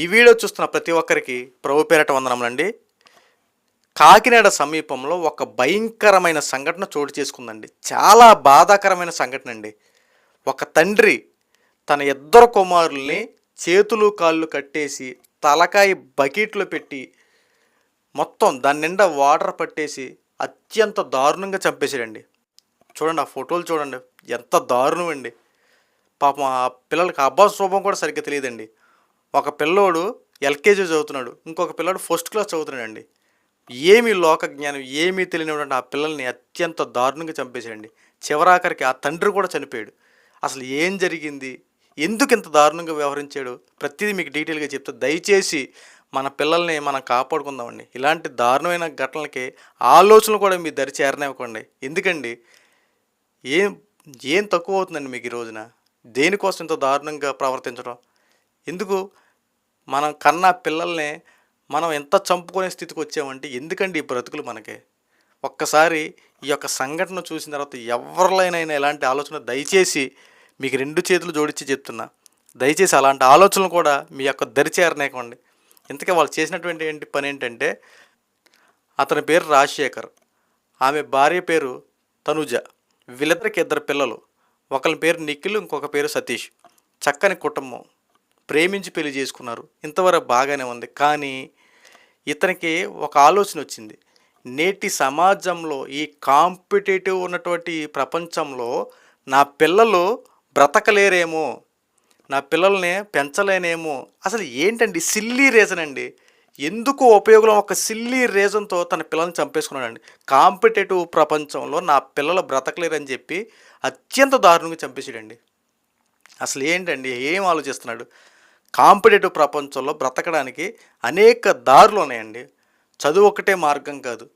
ఈ వీడియో చూస్తున్న ప్రతి ఒక్కరికి ప్రభు పేరట వందనములండి. కాకినాడ సమీపంలో ఒక భయంకరమైన సంఘటన చోటు చేసుకుందండి. చాలా బాధాకరమైన సంఘటన అండి ఒక తండ్రి తన ఇద్దరు కుమారుల్ని చేతులు కాళ్ళు కట్టేసి తలకాయ బకెట్లో పెట్టి మొత్తం దాని నిండా వాటర్ పట్టేసి అత్యంత దారుణంగా చంపేశాడండి. చూడండి ఆ ఫోటోలు చూడండి. ఎంత దారుణం అండి పాపం ఆ పిల్లలకి అబ్బా శోభం కూడా సరిగ్గా తెలియదండి. ఒక పిల్లోడు ఎల్కేజీ చదువుతున్నాడు ఇంకొక పిల్లోడు ఫస్ట్ క్లాస్ చదువుతున్నాడండి. ఏమీ లోక జ్ఞానం ఏమీ తెలియనివ్వండి ఆ పిల్లల్ని అత్యంత దారుణంగా చంపేశాడండి. చివరాఖరికి ఆ తండ్రి కూడా చనిపోయాడు. అసలు ఏం జరిగింది? ఎందుకు ఇంత దారుణంగా వ్యవహరించాడు? ప్రతిదీ మీకు డీటెయిల్గా చెప్తే. దయచేసి మన పిల్లల్ని మనం కాపాడుకుందామండి. ఇలాంటి దారుణమైన ఘటనలకి ఆలోచనలు కూడా మీ దరి చేరనివ్వకండి. ఎందుకండి? ఏం ఏం తక్కువ అవుతుందండి మీకు ఈ రోజున? దేనికోసం ఇంత దారుణంగా ప్రవర్తించడం? ఎందుకు? మనం కన్నా పిల్లల్ని మనం ఎంత చంపుకునే స్థితికి వచ్చామంటే ఎందుకండి ఈ బ్రతుకులు మనకి? ఒక్కసారి ఈ యొక్క సంఘటన చూసిన తర్వాత ఎవరిలోనైనా ఇలాంటి ఆలోచన దయచేసి మీకు రెండు చేతులు జోడించి చెప్తున్నా. దయచేసి అలాంటి ఆలోచనలు కూడా మీ యొక్క దరిచేరనేకండి ఇంతకీ వాళ్ళు చేసినటువంటి ఏంటి పని ఏంటంటే అతని పేరు రాజశేఖర్ ఆమె భార్య పేరు తనుజ వీళ్ళిద్దరికి ఇద్దరు పిల్లలు. ఒకరి పేరు నిఖిల్ ఇంకొక పేరు సతీష్. చక్కని కుటుంబం. ప్రేమించి పెళ్ళి చేసుకున్నారు. ఇంతవరకు బాగానే ఉంది. కానీ ఇతనికి ఒక ఆలోచన వచ్చింది. నేటి సమాజంలో ఈ కాంపిటేటివ్ ఉన్నటువంటి ప్రపంచంలో నా పిల్లలు బ్రతకలేరేమో నా పిల్లల్ని పెంచలేనేమో అసలు ఏంటండి సిల్లీ రీజన్ అండి? ఎందుకు ఉపయోగం? ఒక సిల్లీ రీజన్తో తన పిల్లల్ని చంపేసుకున్నాడండి. కాంపిటేటివ్ ప్రపంచంలో నా పిల్లలు బ్రతకలేరని చెప్పి అత్యంత దారుణంగా చంపేసాడండి అసలు ఏంటండి? ఏం ఆలోచిస్తున్నాడు? కాంపిటేటివ్ ప్రపంచంలో బ్రతకడానికి అనేక దారులు ఉన్నాయండి. చదువు ఒకటే మార్గం కాదు.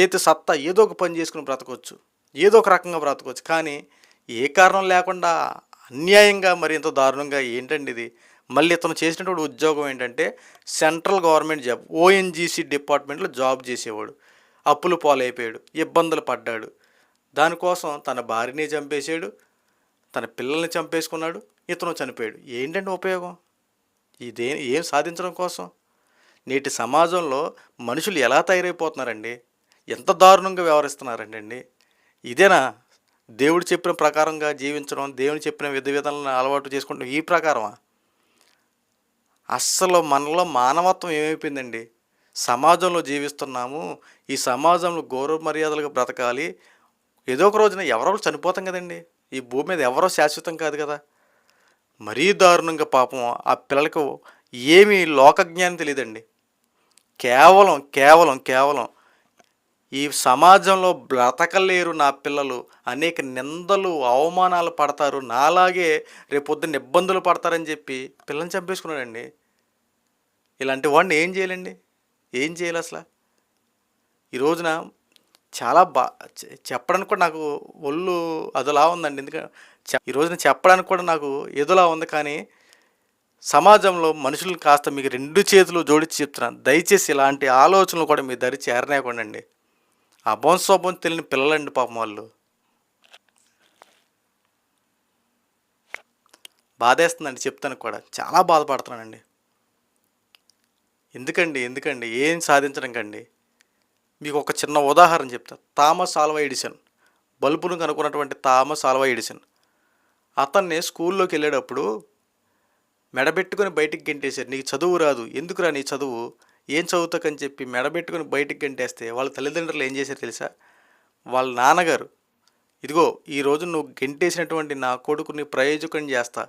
చేతి సత్తా ఏదో ఒక పని చేసుకుని బ్రతకొచ్చు. ఏదో ఒక రకంగా బ్రతకొచ్చు. కానీ ఏ కారణం లేకుండా అన్యాయంగా మరి ఎంతో దారుణంగా ఏంటండి ఇది? మళ్ళీ ఇతను చేసినటువంటి ఉద్యోగం ఏంటంటే సెంట్రల్ గవర్నమెంట్ జాబ్ ఓఎన్జీసీ డిపార్ట్మెంట్లో జాబ్ చేసేవాడు. అప్పులు పాలైపోయాడు. ఇబ్బందులు పడ్డాడు. దానికోసం తన భార్యని చంపేశాడు. తన పిల్లల్ని చంపేసుకున్నాడు. ఇతను చనిపోయాడు. ఏంటంటే ఉపయోగం? ఇదే ఏం సాధించడం కోసం? నేటి సమాజంలో మనుషులు ఎలా తయారైపోతున్నారండి? ఎంత దారుణంగా వ్యవహరిస్తున్నారండి అండి? ఇదేనా? దేవుడు చెప్పిన ప్రకారంగా జీవించడం దేవుడు చెప్పిన విధ విధాలను అలవాటు చేసుకుంటాం ఈ ప్రకారమా? అస్సలు మనలో మానవత్వం ఏమైపోయిందండి? సమాజంలో జీవిస్తున్నాము ఈ సమాజంలో గౌరవ మర్యాదలుగా బ్రతకాలి. ఏదో ఒక రోజున ఎవరో చనిపోతాం కదండి. ఈ భూమి మీద ఎవరో శాశ్వతం కాదు కదా. మరీ దారుణంగా పాపం ఆ పిల్లలకు ఏమీ లోకజ్ఞానం తెలియదండి. కేవలం కేవలం కేవలం ఈ సమాజంలో బ్రతకలేరు నా పిల్లలు. అనేక నిందలు అవమానాలు పడతారు. నాలాగే రేపొద్దున్న ఇబ్బందులు పడతారని చెప్పి పిల్లల్ని చంపేసుకున్నాడండి. ఇలాంటి వాడిని ఏం చేయాలండి? ఏం చేయాలి అసలు? ఈ రోజున చాలా బా చెప్పడానికి కూడా నాకు ఒళ్ళు అదోలా ఉందండి. ఎందుకంటే ఈ రోజున చెప్పడానికి కూడా నాకు ఏదోలా ఉంది కానీ సమాజంలో మనుషులు కాస్త మీకు రెండు చేతులు జోడించి చెప్తున్నాను. దయచేసి ఇలాంటి ఆలోచనలు కూడా మీ దరి చేరనేకుండండి అభం శోభం తెలియని పిల్లలండి పాపం వాళ్ళు. బాధేస్తుందండి చెప్తాను కూడా. చాలా బాధపడుతున్నానండి. ఎందుకండి ఎందుకండి? ఏం సాధించడం కండి? మీకు ఒక చిన్న ఉదాహరణ చెప్తా. Thomas Alva Edison. బల్బును కనుక్కున్నటువంటి థామస్ ఆల్వా ఎడిసన్. అతన్ని స్కూల్లోకి వెళ్ళేటప్పుడు మెడబెట్టుకొని బయటికి గెంటేశారు. నీకు చదువు రాదు. ఎందుకురా నీ చదువు? ఏం చదువుతాకని చెప్పి మెడబెట్టుకొని బయటికి గెంటేస్తే వాళ్ళ తల్లిదండ్రులు ఏం చేశారు తెలుసా? వాళ్ళ నాన్నగారు ఇదిగో ఈ రోజు నువ్వు గెంటేసినటువంటి నా కొడుకుని ప్రయోజకం చేస్తా.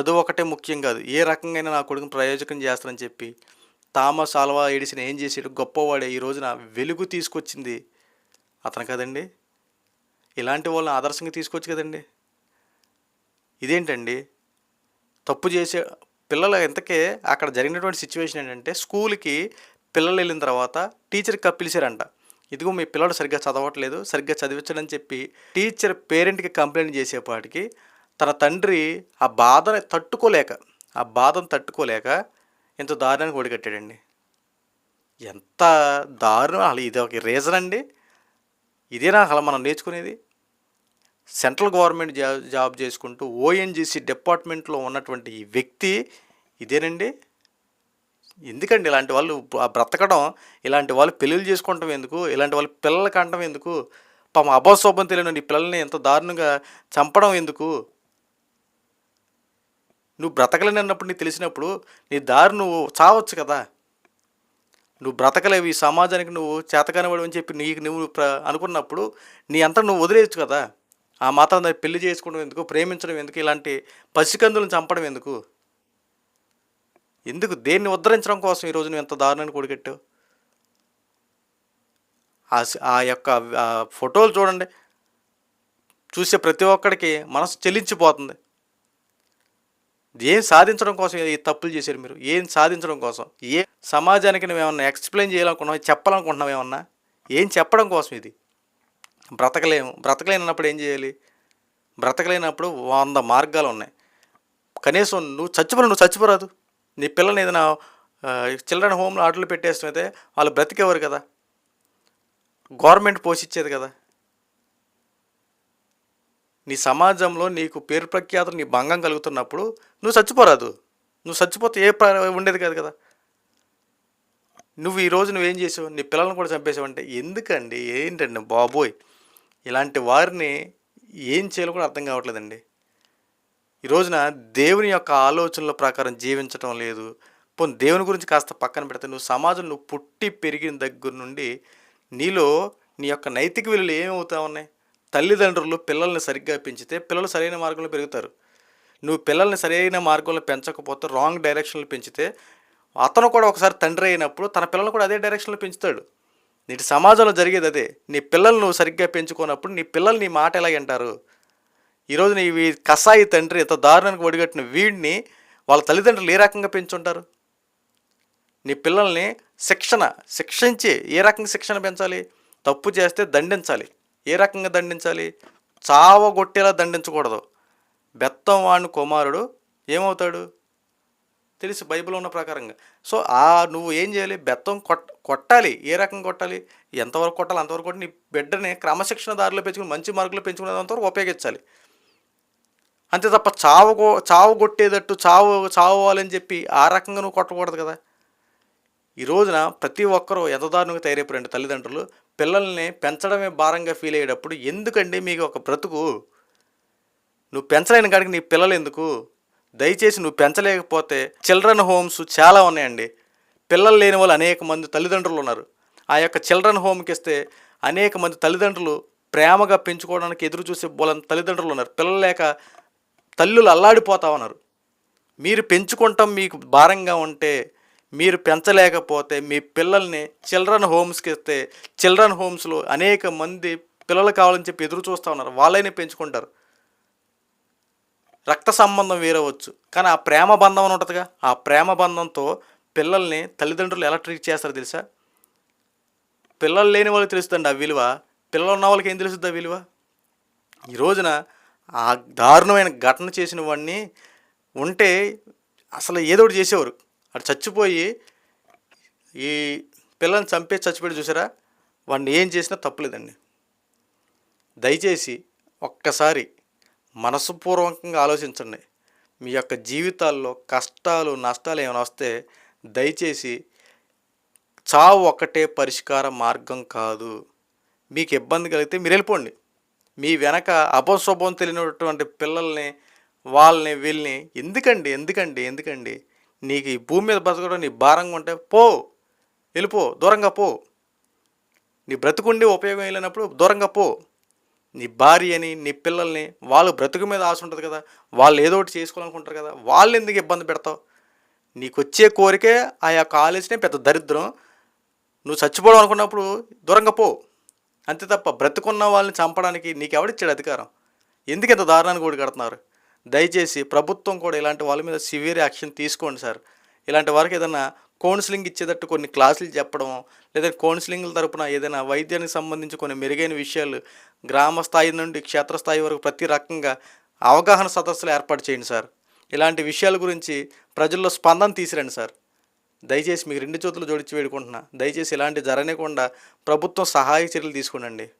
చదువు ఒకటే ముఖ్యం కాదు. ఏ రకంగా నా కొడుకుని ప్రయోజకం చేస్తానని చెప్పి థామస్ ఆల్వా ఎడిసిన ఏం చేసాడు గొప్పవాడే. ఈ రోజున వెలుగు తీసుకొచ్చింది అతను కదండి. ఇలాంటి వాళ్ళని ఆదర్శంగా తీసుకోవచ్చు కదండి. ఇదేంటండి? తప్పు చేసే పిల్లలు ఎంతకే అక్కడ జరిగినటువంటి సిచ్యువేషన్ ఏంటంటే స్కూల్కి పిల్లలు వెళ్ళిన తర్వాత టీచర్కి పిలిచారంట. ఇదిగో మీ పిల్లడు సరిగ్గా చదవట్లేదు సరిగ్గా చదివించడని చెప్పి టీచర్ పేరెంట్కి కంప్లైంట్ చేసేపాటికి తన తండ్రి ఆ బాధని తట్టుకోలేక ఆ బాధను తట్టుకోలేక ఇంత దారుణానికి ఒడిగట్టాడండి. ఎంత దారుణం అసలు ఇది ఒక రీజన్ అండి. ఇదేనా అసలు మనం నేర్చుకునేది. సెంట్రల్ గవర్నమెంట్ జా జాబ్ చేసుకుంటూ ఓఎన్జీసీ డిపార్ట్మెంట్లో ఉన్నటువంటి ఈ వ్యక్తి ఇదేనండి. ఎందుకండి ఇలాంటి వాళ్ళు బ్రతకడం ఇలాంటి వాళ్ళు పెళ్ళిళ్ళు చేసుకోవటం ఎందుకు ఇలాంటి వాళ్ళు పిల్లలు కంటం ఎందుకు పాపం అభోశోభం తెలియని పిల్లల్ని ఎంత దారుణంగా చంపడం ఎందుకు నువ్వు బ్రతకలేని అన్నప్పుడు నీకు తెలిసినప్పుడు నీ దారి నువ్వు చావచ్చు కదా. నువ్వు బ్రతకలేవు ఈ సమాజానికి నువ్వు చేతకానివాడు అని చెప్పి నీకు నువ్వు ప్ర అనుకున్నప్పుడు నీ అంతా నువ్వు వదిలేయచ్చు కదా. ఆ మాత్రం దాన్ని పెళ్ళి చేసుకోవడం ఎందుకు ప్రేమించడం ఎందుకు ఇలాంటి పసికందులను చంపడం ఎందుకు? ఎందుకు దేన్ని ఉద్ధరించడం కోసం ఈరోజు నువ్వు ఎంత దారుణాన్ని కొడిగట్టావు? ఆ ఆ యొక్క ఫోటోలు చూడండి. చూసే ప్రతి ఒక్కడికి మనసు చెల్లించిపోతుంది. ఏం సాధించడం కోసం ఈ తప్పులు చేశారు మీరు? ఏం సాధించడం కోసం? ఏ సమాజానికి నువ్వు ఏమన్నా ఎక్స్ప్లెయిన్ చేయాలనుకున్నావు చెప్పాలనుకుంటున్నావు ఏమన్నా? ఏం చెప్పడం కోసం ఇది? బ్రతకలేము. బ్రతకలేనప్పుడు ఏం చేయాలి? బ్రతకలేనప్పుడు వంద మార్గాలు ఉన్నాయి. కనీసం నువ్వు చచ్చిపోరా నువ్వు చచ్చిపోరాదు. నీ పిల్లని ఏదైనా చిల్డ్రన్ హోమ్లో ఆటలు పెట్టేస్తే వాళ్ళు బ్రతికేవారు కదా. గవర్నమెంట్ పోషించేది కదా. నీ సమాజంలో నీకు పేరు ప్రఖ్యాతులు నీ భంగం కలుగుతున్నప్పుడు నువ్వు చచ్చిపోరాదు. నువ్వు చచ్చిపోతే ఏ ప్ర- ఉండేది కాదు కదా. నువ్వు ఈ రోజు నువ్వేం చేసావు? నీ పిల్లల్ని కూడా చంపేసావంటే ఎందుకండి? ఏంటండి బాబోయ్? ఇలాంటి వారిని ఏం చేయాలో కూడా అర్థం కావట్లేదండి. ఈ రోజున దేవుని యొక్క ఆలోచనల ప్రకారం జీవించటం లేదు. పోనీ దేవుని గురించి కాస్త పక్కన పెడితే నువ్వు సమాజం నువ్వు పుట్టి పెరిగిన దగ్గర నుండి నీలో నీ యొక్క నైతిక విలువలు ఏమవుతా ఉన్నాయి? తల్లిదండ్రులు పిల్లల్ని సరిగ్గా పెంచితే పిల్లలు సరైన మార్గంలో పెరుగుతారు. నువ్వు పిల్లల్ని సరైన మార్గంలో పెంచకపోతే రాంగ్ డైరెక్షన్లో పెంచితే అతను కూడా ఒకసారి తండ్రి అయినప్పుడు తన పిల్లల్ని కూడా అదే డైరెక్షన్లో పెంచుతాడు. నీటి సమాజంలో జరిగేది అదే. నీ పిల్లల్ని నువ్వు సరిగ్గా పెంచుకున్నప్పుడు నీ పిల్లలు నీ మాట ఎలా వింటారు? ఈరోజు నీ కసాయి తండ్రి ఇంత దారుణానికి ఒడిగట్టిన వీడిని వాళ్ళ తల్లిదండ్రులు ఏ రకంగా పెంచుంటారు? నీ పిల్లల్ని శిక్షణ శిక్షించి ఏ రకంగా శిక్షణ పెంచాలి? తప్పు చేస్తే దండించాలి. ఏ రకంగా దండించాలి? చావగొట్టేలా దండించకూడదు. బెత్తం వాడిని కుమారుడు ఏమవుతాడు? తెలుసు బైబిల్ ఉన్న ప్రకారంగా. సో ఆ నువ్వు ఏం చేయాలి? బెత్తం కొట్ కొట్టాలి. ఏ రకంగా కొట్టాలి? ఎంతవరకు కొట్టాలి అంతవరకు కొట్టి నీ బిడ్డని క్రమశిక్షణ దారిలో పెంచుకుని మంచి మార్కులు పెంచుకునేంతవరకు ఉపయోగించాలి. అంతే తప్ప చావు చావు కొట్టేటట్టు చావు చావాలని చెప్పి ఆ రకంగా నువ్వు కొట్టకూడదు కదా. ఈ రోజున ప్రతి ఒక్కరూ యథదారుణంగా తయారైపోయారండి తల్లిదండ్రులు. పిల్లల్ని పెంచడమే భారంగా ఫీల్ అయ్యేటప్పుడు ఎందుకండి మీకు ఒక బ్రతుకు? నువ్వు పెంచలేని కాడికి నీ పిల్లలు ఎందుకు? దయచేసి నువ్వు పెంచలేకపోతే చిల్డ్రన్ హోమ్స్ చాలా ఉన్నాయండి. పిల్లలు లేని వాళ్ళు అనేక మంది తల్లిదండ్రులు ఉన్నారు. ఆ యొక్క చిల్డ్రన్ హోమ్కి ఇస్తే అనేక మంది తల్లిదండ్రులు ప్రేమగా పెంచుకోవడానికి ఎదురు చూసే బోలని తల్లిదండ్రులు ఉన్నారు. పిల్లలు లేక తల్లులు అల్లాడిపోతా ఉన్నారు. మీరు పెంచుకుంటాం మీకు భారంగా ఉంటే మీరు పెంచలేకపోతే మీ పిల్లల్ని చిల్డ్రన్ హోమ్స్కి ఇస్తే చిల్డ్రన్ హోమ్స్లో అనేక మంది పిల్లలు కావాలని చెప్పి ఎదురు చూస్తూ ఉన్నారు. వాళ్ళైనా పెంచుకుంటారు. రక్త సంబంధం వేరవచ్చు కానీ ఆ ప్రేమ బంధం అని ఉంటుందిగా. ఆ ప్రేమ బంధంతో పిల్లల్ని తల్లిదండ్రులు ఎలా ట్రీట్ చేస్తారో తెలుసా? పిల్లలు లేని వాళ్ళకి తెలుస్తుంది ఆ విలువ? పిల్లలు ఉన్న వాళ్ళకి ఏం తెలుస్తుంది ఆ విలువ? ఈ రోజున ఆ దారుణమైన ఘటన చేసిన వాడిని ఉంటే అసలు ఏదో ఒకటి చేసేవారు. అటు చచ్చిపోయి ఈ పిల్లల్ని చంపేసి చచ్చిపోయి చూసారా? వాడిని ఏం చేసినా తప్పులేదండి. దయచేసి ఒక్కసారి మనసుపూర్వకంగా ఆలోచించండి. మీ యొక్క జీవితాల్లో కష్టాలు నష్టాలు ఏమైనా వస్తే దయచేసి చావు ఒక్కటే పరిష్కార మార్గం కాదు. మీకు ఇబ్బంది కలిగితే మీరు వెళ్ళిపోండి. మీ వెనక అపశుభం తెలియనటువంటి పిల్లల్ని వాళ్ళని వీళ్ళని ఎందుకండి ఎందుకండి ఎందుకండి నీకు ఈ భూమి మీద బతకడం నీ భారంగా ఉంటే పో వెళ్ళిపో దూరంగా పో. నీ బ్రతుకుండి ఉపయోగం వెళ్ళినప్పుడు దూరంగా పో. నీ భార్య అని నీ పిల్లల్ని వాళ్ళు బ్రతుకు మీద ఆశ ఉంటుంది కదా వాళ్ళు ఏదో ఒకటి చేసుకోవాలనుకుంటారు కదా వాళ్ళు ఎందుకు ఇబ్బంది పెడతావు? నీకు వచ్చే కోరికే ఆ యొక్క ఆలోచనే పెద్ద దరిద్రం. నువ్వు చచ్చిపోవడం అనుకున్నప్పుడు దూరంగా పో. అంతే తప్ప బ్రతుకున్న వాళ్ళని చంపడానికి నీకు ఎవడిచ్చాడు అధికారం? ఎందుకు ఇంత దారుణానికి కూడా కడుతున్నారు దయచేసి ప్రభుత్వం కూడా ఇలాంటి వాళ్ళ మీద సివియర్ యాక్షన్ తీసుకోండి సార్. ఇలాంటి వారికి ఏదైనా కౌన్సిలింగ్ ఇచ్చేటట్టు కొన్ని క్లాసులు చెప్పడం లేదా కౌన్సిలింగ్ల తరపున ఏదైనా వైద్యానికి సంబంధించి కొన్ని మెరుగైన విషయాలు గ్రామ స్థాయి నుండి క్షేత్రస్థాయి వరకు ప్రతి రకంగా అవగాహన సదస్సులు ఏర్పాటు చేయండి సార్. ఇలాంటి విషయాల గురించి ప్రజల్లో స్పందన తీసిరండి సార్. దయచేసి మీకు రెండు చేతులు జోడించి వేడుకుంటున్నా. దయచేసి ఇలాంటి జరగనికుండా ప్రభుత్వం సహాయ చర్యలు తీసుకోండి